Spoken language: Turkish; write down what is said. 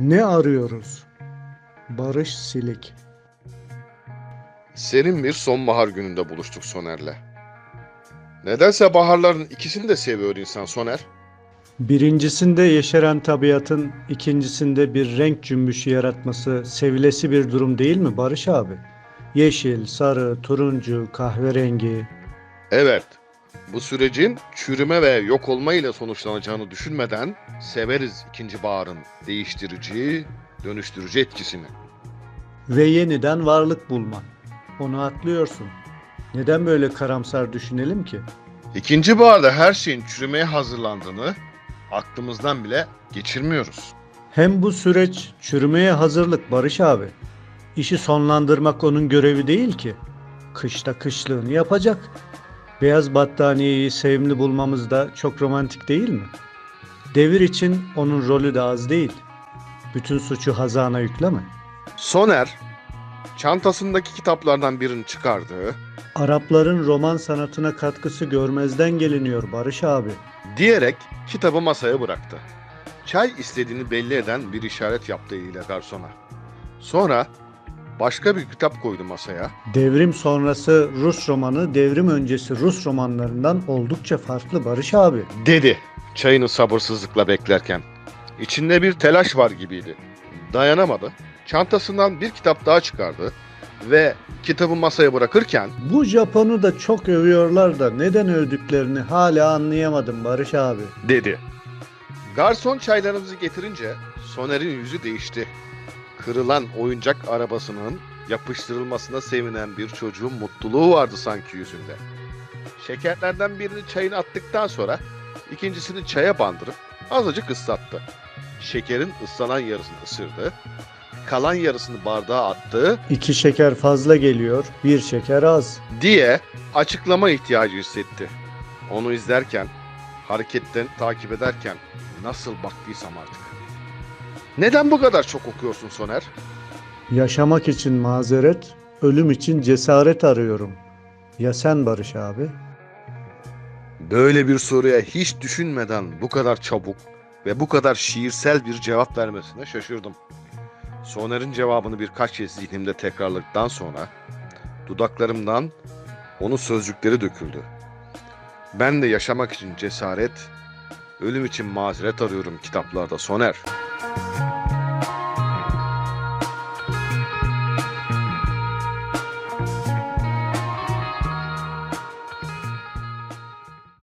Ne arıyoruz? Barış Silik. Serin bir sonbahar gününde buluştuk Soner'le. Nedense baharların ikisini de seviyor insan Soner. Birincisinde yeşeren tabiatın, ikincisinde bir renk cümbüşü yaratması sevilesi bir durum değil mi Barış abi? Yeşil, sarı, turuncu, kahverengi. Evet, bu sürecin çürüme ve yok olma ile sonuçlanacağını düşünmeden severiz ikinci baharın değiştirici, dönüştürücü etkisini. Ve yeniden varlık bulma. Onu atlıyorsun. Neden böyle karamsar düşünelim ki? İkinci baharda her şeyin çürümeye hazırlandığını aklımızdan bile geçirmiyoruz. Hem bu süreç çürümeye hazırlık Barış abi. İşi sonlandırmak onun görevi değil ki. Kışta kışlığını yapacak. Beyaz battaniyeyi sevimli bulmamız da çok romantik değil mi? Devir için onun rolü de az değil. Bütün suçu Hazan'a yükleme. Soner, çantasındaki kitaplardan birini çıkardı, Arapların roman sanatına katkısı görmezden geliniyor Barış abi. diyerek kitabı masaya bıraktı. Çay istediğini belli eden bir işaret yaptı eliyle garsona. Sonra başka bir kitap koydu masaya. Devrim sonrası Rus romanı, devrim öncesi Rus romanlarından oldukça farklı Barış abi. Dedi çayını sabırsızlıkla beklerken. İçinde bir telaş var gibiydi. Dayanamadı. Çantasından bir kitap daha çıkardı ve kitabı masaya bırakırken Bu Japon'u da çok övüyorlar da neden övdüklerini hala anlayamadım Barış abi. dedi. Garson çaylarımızı getirince Soner'in yüzü değişti. Kırılan oyuncak arabasının yapıştırılmasına sevinen bir çocuğun mutluluğu vardı sanki yüzünde. Şekerlerden birini çayına attıktan sonra ikincisini çaya bandırıp azıcık ıslattı. Şekerin ıslanan yarısını ısırdı. Kalan yarısını bardağa attı İki şeker fazla geliyor, bir şeker az. diye açıklama ihtiyacı hissetti. Onu izlerken, hareketten takip ederken nasıl baktıysam artık. Neden bu kadar çok okuyorsun Soner? Yaşamak için mazeret, ölüm için cesaret arıyorum. Ya sen Barış abi? Böyle bir soruya hiç düşünmeden bu kadar çabuk ve bu kadar şiirsel bir cevap vermesine şaşırdım. Soner'in cevabını birkaç kez zihnimde tekrarladıktan sonra dudaklarımdan onun sözcükleri döküldü. Ben de yaşamak için cesaret, ölüm için mazeret arıyorum kitaplarda Soner.